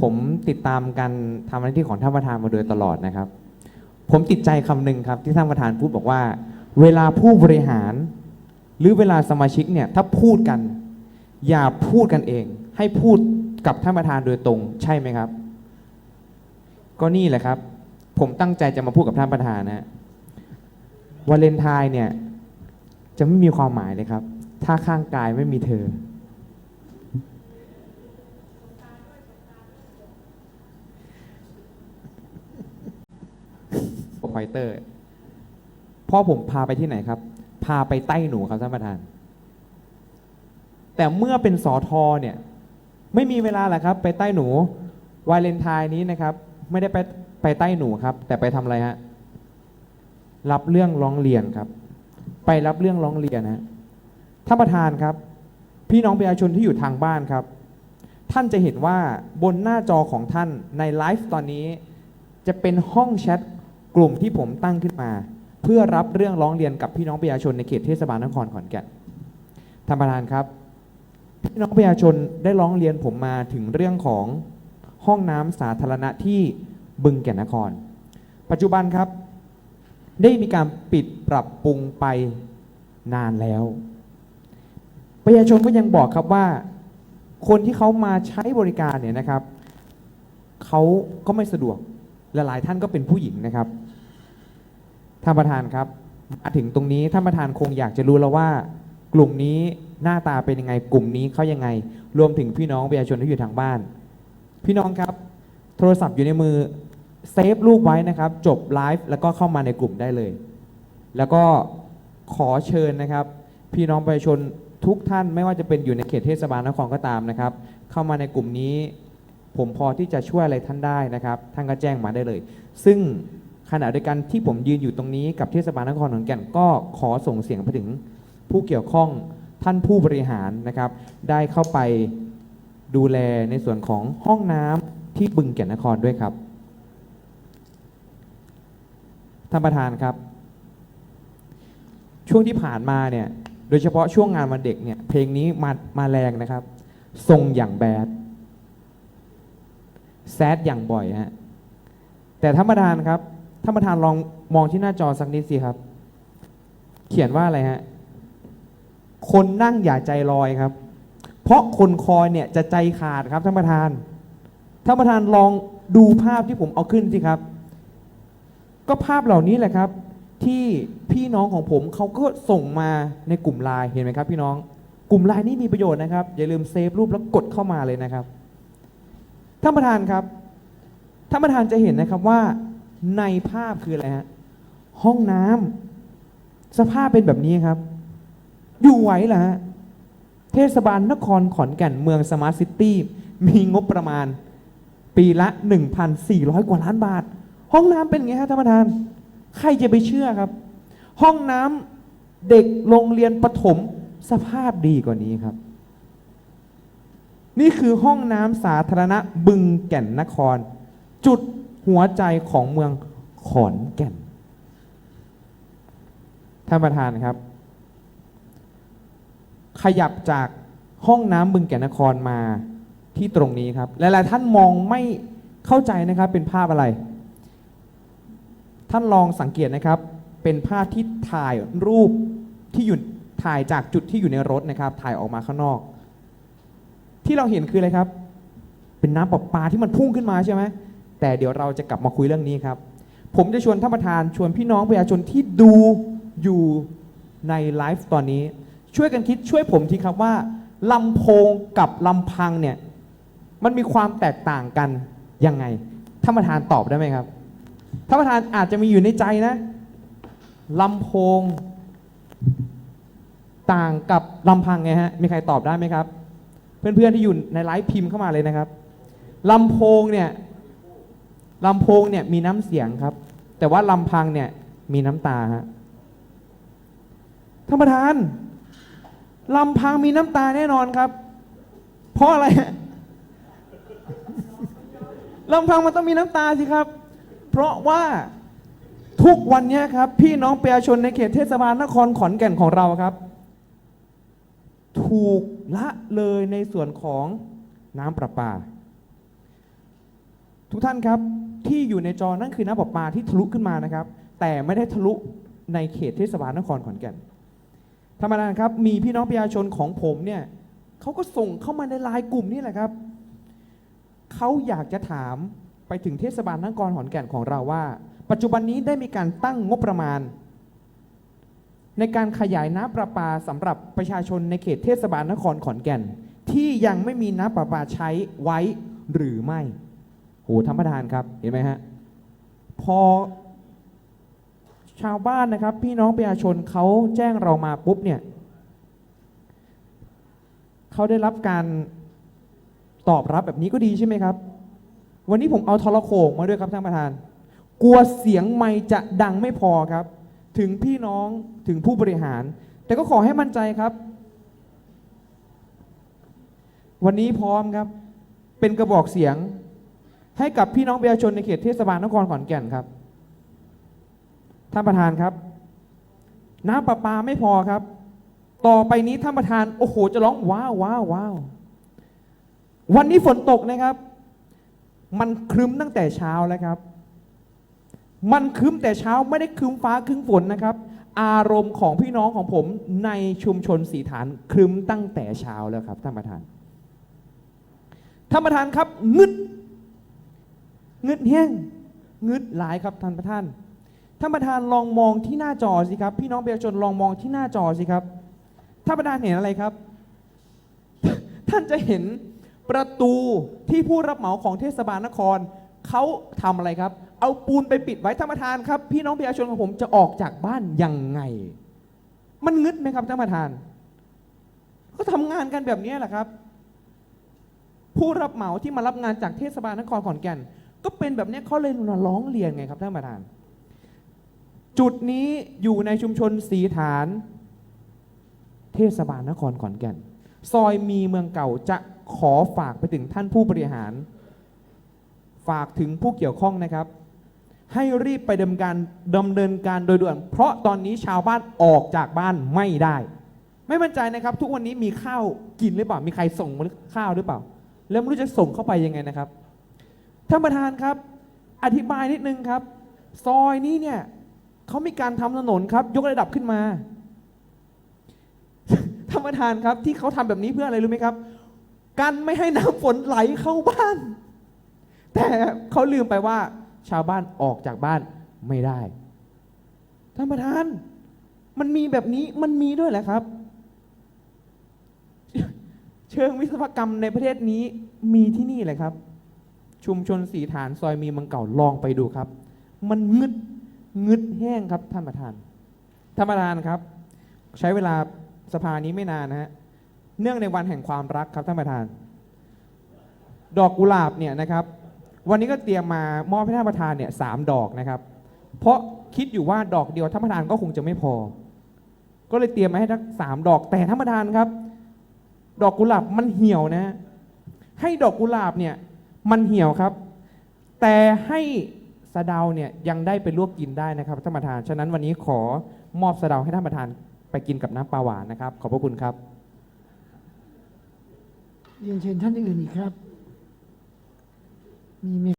ผมติดตามการทำหน้าที่ของท่านประธานมาโดยตลอดนะครับ ผมติดใจคำหนึ่งครับที่ท่านประธานพูดบอกว่า เวลาผู้บริหาร หรือเวลาสมาชิกเนี่ยถ้าพูดกัน อย่าพูดกันเอง ให้พูดกับท่านประธานโดยตรงใช่ไหมครับ ก็นี่แหละครับ ผมตั้งใจจะมาพูดกับท่านประธานนะวาเลนไทน์เนี่ยจะไม่มีความหมายเลยครับ ถ้าข้างกายไม่มีเธอ ฟเตอร์พ่อผมพาไปที่ไหนครับ พาไปใต้หนูครับท่านประธาน แต่เมื่อเป็นสอทอเนี่ย ไม่มีเวลาแหละครับ ไปใต้หนูวาเลนไทน์นี้นะครับ ไม่ได้ไปไปใต้หนูครับ แต่ไปทำอะไรฮะรับเรื่องร้องเรียนครับ ไปรับเรื่องร้องเรียนนะท่านประธานครับ พี่น้องประชาชนที่อยู่ทางบ้านครับ ท่านจะเห็นว่าบนหน้าจอของท่านในไลฟ์ตอนนี้ จะเป็นห้องแชท กลุ่มที่ผมตั้งขึ้นมา เพื่อรับเรื่องร้องเรียนกับพี่น้องประชาชนในเขตเทศบาลนครขอนแก่นท่านประธานครับ พี่น้องประชาชนได้ร้องเรียนผมมาถึงเรื่องของห้องน้ำสาธารณะที่บึงแก่นนคร ปัจจุบันครับ ได้มีการปิดปรับปรุงไปนานแล้ว ประชาชนก็ยังบอกครับว่า คนที่เขามาใช้บริการเนี่ยนะครับเขาก็ไม่สะดวกและหลายท่านก็เป็นผู้หญิงนะครับ ท่านประธานครับมาถึงตรงนี้ท่านประธานคงอยากจะรู้แล้วว่า กลุ่มนี้หน้าตาเป็นยังไง กลุ่มนี้เขายังไง รวมถึงพี่น้องประชาชนที่อยู่ทางบ้าน พี่น้องครับ โทรศัพท์อยู่ในมือเซฟรูปไว้นะครับ จบไลฟ์แล้วก็เข้ามาในกลุ่มได้เลย แล้วก็ขอเชิญนะครับ พี่น้องประชาชนทุกท่านไม่ว่าจะเป็นอยู่ในเขตเทศบาลนครก็ตามนะครับ เข้ามาในกลุ่มนี้ ผมพอที่จะช่วยอะไรท่านได้นะครับ ท่านก็แจ้งมาได้เลย ซึ่ง ขณะเดียวกันที่ผมยืนอยู่ตรงนี้กับเทศบาลนครขอนแก่นก็ขอส่งเสียงไปถึงผู้เกี่ยวข้องท่านผู้บริหารนะครับ ได้เข้าไปดูแลในส่วนของห้องน้ำที่บึงแก่นนครด้วยครับท่านประธานครับ ช่วงที่ผ่านมาเนี่ยโดยเฉพาะช่วงงานวันเด็กเนี่ยเพลงนี้มามาแรงนะครับทรงอย่างแบดแซดอย่างบ่อยฮะแต่ท่านประธานครับ ท่านประธานลองมองที่หน้าจอสักนิดสิครับ เขียนว่าอะไรฮะ คนนั่งอย่าใจลอยครับ เพราะคนคอยเนี่ยจะใจขาดครับท่านประธาน ท่านประธานลองดูภาพที่ผมเอาขึ้นสิครับ ก็ภาพเหล่านี้แหละครับ ที่พี่น้องของผมเขาก็ส่งมาในกลุ่มไลน์เห็นไหมครับ พี่น้อง กลุ่มไลน์นี้มีประโยชน์นะครับ อย่าลืมเซฟรูปแล้วกดเข้ามาเลยนะครับ ท่านประธานครับ ท่านประธานจะเห็นนะครับว่า ในภาพคืออะไรฮะห้องน้ำสภาพเป็นแบบนี้ครับ อยู่ไหวเหรอฮะเทศบาลนครขอนแก่นเมืองสมาร์ทซิตี้มีงบประมาณ ปีละ 1,400 กว่าล้านบาท ห้องน้ำเป็นไงฮะท่านประธาน ใครจะไปเชื่อครับ ห้องน้ำเด็กโรงเรียนประถมสภาพดีกว่านี้ครับ นี่คือห้องน้ำสาธารณะบึงแก่นนคร จุด หัวใจของเมืองขอนแก่น ท่านประธานครับ ขยับจากห้องน้ำบึงแก่นนครมาที่ตรงนี้ครับ หลายๆท่านมองไม่เข้าใจนะครับเป็นภาพอะไร ท่านลองสังเกตนะครับ เป็นภาพที่ถ่ายรูปที่อยู่ถ่ายจากจุดที่อยู่ในรถนะครับ ถ่ายออกมาข้างนอก ที่เราเห็นคืออะไรครับ เป็นน้ำประปาที่มันพุ่งขึ้นมาใช่ไหม แต่เดี๋ยวเราจะกลับมาคุยเรื่องนี้ครับ ผมจะชวนท่านประธานชวนพี่น้องประชาชนที่ดูอยู่ในไลฟ์ตอนนี้ ช่วยกันคิดช่วยผมทีครับว่าลำโพงกับลำพังเนี่ยมันมีความแตกต่างกันยังไงท่านประธานตอบได้ไหมครับท่านประธานอาจจะมีอยู่ในใจนะลำโพง ต่างกับลำพังไงฮะมีใครตอบได้ไหมครับ เพื่อนๆที่อยู่ในไลฟ์พิมพ์เข้ามาเลยนะครับลำโพงเนี่ย ลำโพงเนี่ยมีน้ำเสียงครับ แต่ว่าลำพังเนี่ยมีน้ำตาฮะท่านประธานลำพังมีน้ำตาแน่นอนครับ เพราะอะไรลำพังมันต้องมีน้ำตาสิครับ เพราะว่าทุกวันนี้ครับ พี่น้องประชาชนในเขตเทศบาลนครขอนแก่นของเราครับ ถูกละเลยในส่วนของน้ำประปา ทุกท่านครับ ที่อยู่ในจอนั่นคือน้ำประปาที่ทะลุขึ้นมานะครับ แต่ไม่ได้ทะลุในเขตเทศบาลนครขอนแก่นธรรมดานครับ มีพี่น้องประชาชนของผมเนี่ยเขาก็ส่งเข้ามาในไลน์กลุ่มนี่แหละครับเขาอยากจะถามไปถึงเทศบาลนครขอนแก่นของเราว่า ปัจจุบันนี้ได้มีการตั้งงบประมาณ ในการขยายน้ำประปาสำหรับประชาชนในเขตเทศบาลนครขอนแก่น ที่ยังไม่มีน้ำประปาใช้ไว้หรือไม่ โหธรรมทานครับเห็นไหมฮะพอชาวบ้านนะครับ พี่น้องประชาชนเขาแจ้งเรามาปุ๊บเนี่ยเขาได้รับการตอบรับแบบนี้ก็ดีใช่ไหมครับ วันนี้ผมเอาทรโขงมาด้วยครับท่านประธาน กลัวเสียงไม่จะดังไม่พอครับ ถึงพี่น้องถึงผู้บริหาร แต่ก็ขอให้มั่นใจครับ วันนี้พร้อมครับ เป็นกระบอกเสียง ให้กับพี่น้องประชาชนในเขตเทศบาลนครขอนแก่นครับ ท่านประธานครับ น้ำประปาไม่พอครับ ต่อไปนี้ท่านประธานโอ้โหจะร้องว้าวว้าวว้าววันนี้ฝนตกนะครับ มันครึ้มตั้งแต่เช้าแล้วครับ มันครึ้มแต่เช้าไม่ได้ครึ้มฟ้าครึ้มฝนนะครับ อารมณ์ของพี่น้องของผมในชุมชนสีฐานครึ้มตั้งแต่เช้าแล้วครับท่านประธานท่านประธานครับงึด เงึดแห้งเงึดหลายครับท่านประธานท่านประธานลองมองที่หน้าจอสิครับ พี่น้องประชาชนลองมองที่หน้าจอสิครับท่านประธานเห็นอะไรครับ ท่านจะเห็นประตูที่ผู้รับเหมาของเทศบาลนครเขาทำอะไรครับ เอาปูนไปปิดไว้ท่านประธานครับ พี่น้องประชาชนของผมจะออกจากบ้านยังไง มันงึดไหมครับท่านประธานก็ทำงานกันแบบนี้แหละครับ ผู้รับเหมาที่มารับงานจากเทศบาลนครขอนแก่น ก็เป็นแบบนี้เขาเลยมาร้องเรียนไงครับท่านประธาน จุดนี้อยู่ในชุมชนสีฐาน เทศบาลนครขอนแก่น ซอยมีเมืองเก่าจะขอฝากไปถึงท่านผู้บริหาร ฝากถึงผู้เกี่ยวข้องนะครับ ให้รีบไปดำเนินการดำเนินการโดยด่วน เพราะตอนนี้ชาวบ้านออกจากบ้านไม่ได้ ไม่มั่นใจนะครับ ทุกวันนี้มีข้าวกินหรือเปล่ามีใครส่งข้าวหรือเปล่า แล้วไม่รู้จะส่งเข้าไปยังไงนะครับ ท่านประธานครับ อธิบายนิดนึงครับ ซอยนี้เนี่ยเขามีการทำถนนครับ ยกระดับขึ้นมาท่านประธานครับที่เขาทำแบบนี้เพื่ออะไรรู้ไหมครับ กันไม่ให้น้ำฝนไหลเข้าบ้าน แต่เขาลืมไปว่า ชาวบ้านออกจากบ้านไม่ได้ท่านประธาน มันมีแบบนี้มันมีด้วยแหละครับ เชิงวิศวกรรมในประเทศนี้มีที่นี่แหละครับ ชุมชนสีฐานซอยมีมังเก่าลองไปดูครับ มันงึดงึดแห้งครับท่านประธานท่านประธานครับ ใช้เวลาสภานี้ไม่นานนะฮะเนื่องในวันแห่งความรักครับท่านประธาน ดอกกุหลาบเนี่ยนะครับ วันนี้ก็เตรียมมามอบให้ท่านประธานเนี่ยสามดอกนะครับ เพราะคิดอยู่ว่าดอกเดียวท่านประธานก็คงจะไม่พอ ก็เลยเตรียมมาให้ทั้งสามดอกแต่ท่านประธานครับ ดอกกุหลาบมันเหี่ยวนะ ให้ดอกกุหลาบเนี่ย มันเหี่ยวครับ แต่ให้สะเดาเนี่ยยังได้ไปลวกกินได้นะครับท่านประธาน ฉะนั้นวันนี้ขอมอบสะเดาให้ท่านประธานไปกินกับน้ำปลาหวานนะครับ ขอบพระคุณครับ เรียนเชิญท่านอื่นอีกครับ มีไหม